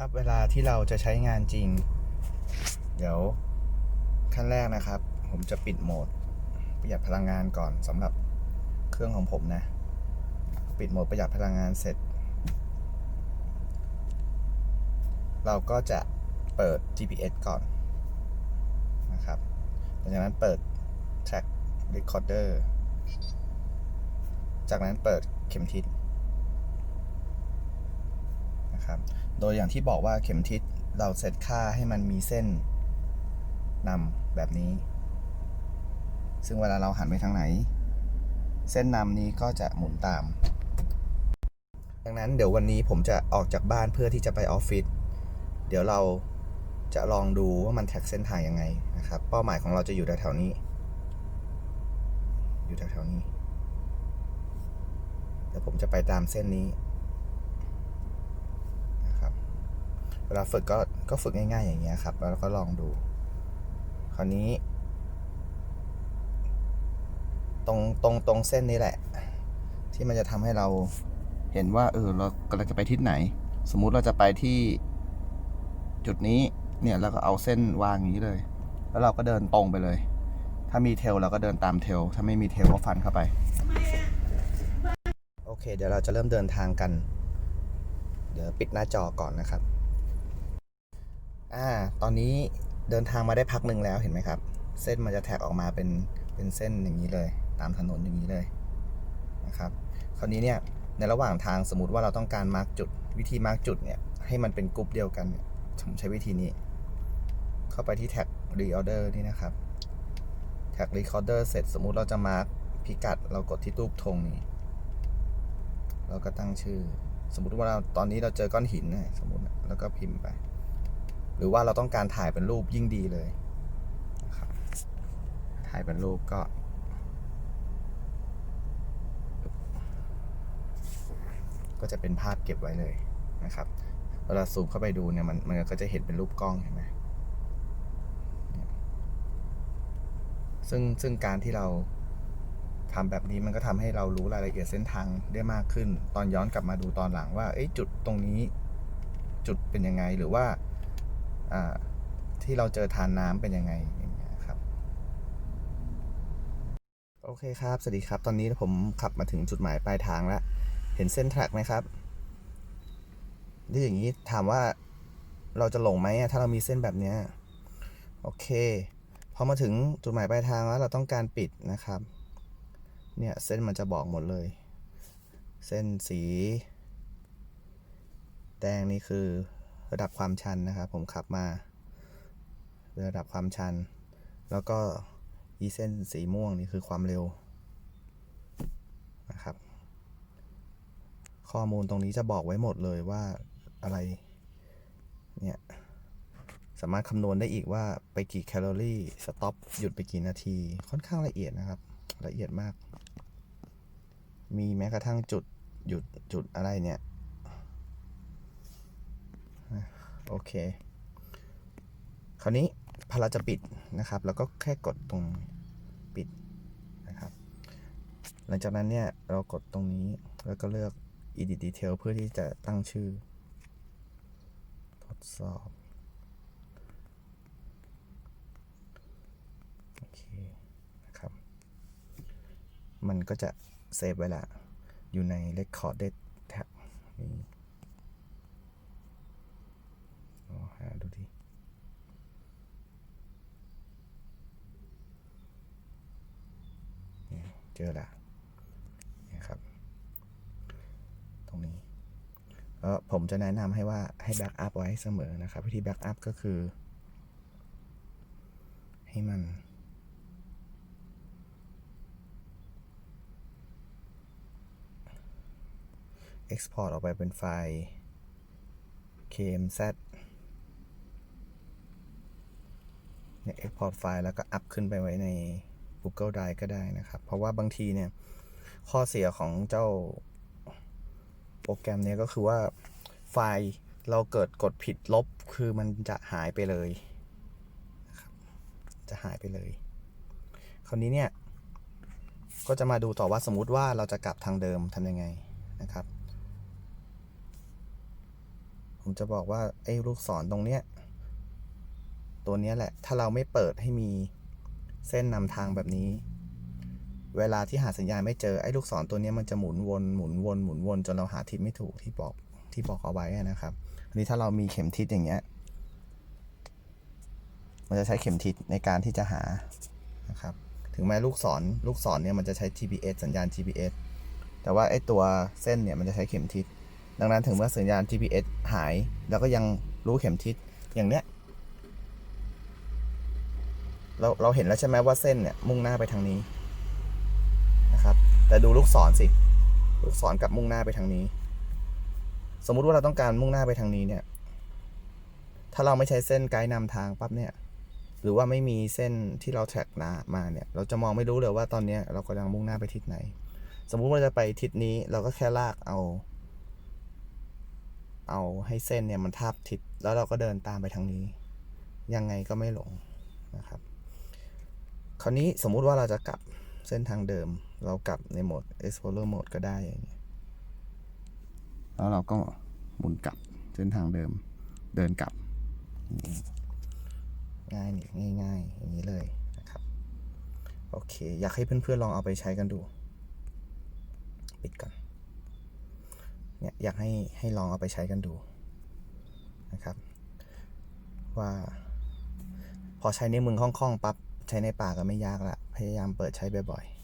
ครับเวลาที่เราจะใช้งานจริง เดี๋ยวขั้นแรกนะครับ ผมจะปิดโหมด ประหยัดพลังงานก่อนสำหรับเครื่องของผมนะ ปิดโหมดประหยัดพลังงานเสร็จ เราก็จะเปิด GPS ก่อนนะครับหลังจากนั้นเปิด track recorder จากนั้นเปิดเข็มทิศ นะครับ โดยอย่างที่บอกว่าเข็มทิศเราเซตค่าให้มันมีเส้นนำแบบนี้ ซึ่งเวลาเราหันไปทางไหน เส้นนำนี้ก็จะหมุนตาม ดังนั้นเดี๋ยววันนี้ผมจะออกจากบ้านเพื่อที่จะไปออฟฟิศ เดี๋ยวเราจะลองดูว่ามันแท็กเส้นทางยังไงนะครับ เป้าหมายของเราจะอยู่แถวๆนี้ อยู่แถวๆนี้เดี๋ยวผมจะไปตามเส้นนี้นะครับ เวลาฝึกก็ก็ฝึกง่ายๆอย่างเงี้ยครับ แล้วก็ลองดู คราวนี้ ตรงตรงตรงเส้นนี้แหละ ที่มันจะทำให้เราเห็นว่าเออเรากำลังจะไปทิศไหน สมมุติเราจะไปที่จุดนี้เนี่ยเราก็เอาเส้นวางอย่างนี้เลย แล้วเราก็เดินตรงไปเลย ถ้ามีเทลเราก็เดินตามเทล ถ้าไม่มีเทลก็ฟันเข้าไป โอเค เดี๋ยวเราจะเริ่มเดินทางกัน เดี๋ยวปิดหน้าจอก่อนนะครับ อ่า ตอนนี้เดินทางมาได้พักหนึ่งแล้วเห็นไหมครับ เส้นมันจะแท็กออกมาเป็นเป็นเส้นอย่างนี้เลย ตามถนนอย่างนี้เลยนะครับ คราวนี้เนี่ยในระหว่างทางสมมติว่าเราต้องการมาร์กจุดวิธีมาร์กจุดเนี่ยให้มันเป็นกลุ่มเดียวกันเนี่ยผมใช้วิธีนี้ เข้าไปที่แท็ก reorder นี่นะครับแท็ก recorder เสร็จสมมุติเราจะมาร์กพิกัด เรากดที่รูปธงนี้ เราก็ตั้งชื่อ สมมุติว่าเราตอนนี้เราเจอก้อนหินนะสมมติแล้วก็พิมพ์ไป หรือว่าเราต้องการถ่ายเป็นรูปยิ่งดีเลยนะครับถ่ายเป็นรูปก็ ก็จะเป็นภาพเก็บไว้เลยนะครับเวลาซูมเข้าไปดูเนี่ยมันมันก็จะเห็นเป็นรูปกล้องเห็นไหมซึ่งซึ่งการที่เราทำแบบนี้มันก็ทำให้เรารู้รายละเอียดเส้นทางได้มากขึ้น ตอนย้อนกลับมาดูตอนหลังว่าเอ้จุดตรงนี้ จุดเป็นยังไงหรือว่า ที่เราเจอทานน้ำเป็นยังไงอย่างเงี้ยครับโอเคครับสวัสดีครับ ตอนนี้ผมขับมาถึงจุดหมายปลายทางแล้ว เห็นเส้นแทร็กไหมครับที่อย่างนี้ถามว่าเราจะหลงไหมอะถ้าเรามีเส้นแบบเนี้ยโอเคพอมาถึงจุดหมายปลายทางแล้วเราต้องการปิดนะครับ เนี่ยเส้นมันจะบอกหมดเลย เส้นสี แดงนี่คือ ระดับความชันนะครับผมขับมา ระดับความชัน แล้วก็อีเส้นสีม่วงนี่คือความเร็วนะครับ ข้อมูลตรงนี้จะบอกไว้หมดเลยว่าอะไรเนี่ยสามารถคำนวณได้อีกว่าไปกี่แคลอรี่สต็อปหยุดไปกี่นาที ค่อนข้างละเอียดนะครับ ละเอียดมาก มีแม้กระทั่งจุดหยุดจุดอะไรเนี่ยอะ โอเค คราวนี้พอเราจะปิดนะครับแล้วก็แค่กดตรงปิดนะครับ หลังจากนั้นเนี่ยเรากดตรงนี้แล้วก็เลือก edit detail เพื่อที่จะตั้งชื่อ ทดสอบโอเคนะครับ มันก็จะเซฟไว้ละ อยู่ใน recorded tab นี่ลองหา ดูดิเนี่ยเจอละนี่ยครับ ตรงนี้แล้วผมจะแนะนำให้ว่าให้แบ็กอัพไว้เสมอนะครับ วิธีแบ็กอัพก็คือ ให้มัน Export ออกไปเป็นไฟล์ KMZ เนี่ย Export ไฟล์แล้วก็อัพขึ้นไปไว้ใน Google Drive ก็ได้นะครับ เพราะว่าบางทีเนี่ย ข้อเสียของเจ้าโปรแกรมเนี้ยก็คือว่าไฟล์เราเกิดกดผิดลบคือมันจะหายไปเลยนะครับจะหายไปเลย คราวนี้เนี่ย ก็จะมาดูต่อว่าสมมุติว่าเราจะกลับทางเดิมทำยังไงนะครับ ผมจะบอกว่าไอ้ลูกศรตรงเนี้ย ตัวนี้แหละ ถ้าเราไม่เปิดให้มีเส้นนำทางแบบนี้ เวลาที่หาสัญญาณไม่เจอไอ้ลูกศรตัวนี้มันจะหมุนวนหมุนวนหมุนวนจนเราหาทิศไม่ถูกที่บอกที่บอกเอาไว้นะครับอันนี้ถ้าเรามีเข็มทิศอย่างเงี้ยมันจะใช้เข็มทิศในการที่จะหานะครับ ถึงแม้ลูกศรลูกศรเนี่ยมันจะใช้ GPS สัญญาณ GPS แต่ว่าไอ้ตัวเส้นเนี่ยมันจะใช้เข็มทิศ ดังนั้นถึงเมื่อสัญญาณ GPS หาย แล้วก็ยังรู้เข็มทิศ อย่างเนี้ย เราเราเห็นแล้วใช่ไหมว่าเส้นเนี่ยมุ่งหน้าไปทางนี้นะครับ แต่ดูลูกศรสิ ลูกศรกลับมุ่งหน้าไปทางนี้ สมมุติว่าเราต้องการมุ่งหน้าไปทางนี้เนี่ย ถ้าเราไม่ใช้เส้นไกด์นำทางปั๊บเนี่ย หรือว่าไม่มีเส้นที่เราแทร็กนะมาเนี่ย เราจะมองไม่รู้เลยว่าตอนนี้เรากำลังมุ่งหน้าไปทิศไหน สมมุติว่าจะไปทิศนี้เราก็แค่ลากเอา เอาให้เส้นเนี่ยมันทาบทิศแล้วเราก็เดินตามไปทางนี้ ยังไงก็ไม่หลงนะครับ คราวนี้สมมุติว่าเราจะกลับเส้นทางเดิม เรากลับในโหมด explorer mode ก็ได้อย่างเงี้ยแล้วเราก็หมุนกลับเส้นทางเดิม เดินกลับ ง่ายนี่ง่ายๆอย่างนี้เลยนะครับ โอเค อยากให้เพื่อนๆลองเอาไปใช้กันดู ปิดก่อนเนี่ยอยากให้ให้ลองเอาไปใช้กันดูนะครับ ว่า พอใช้ในมือคล่องๆปั๊บ ใช้ในปากก็ไม่ยากละ พยายามเปิดใช้บ่อยๆ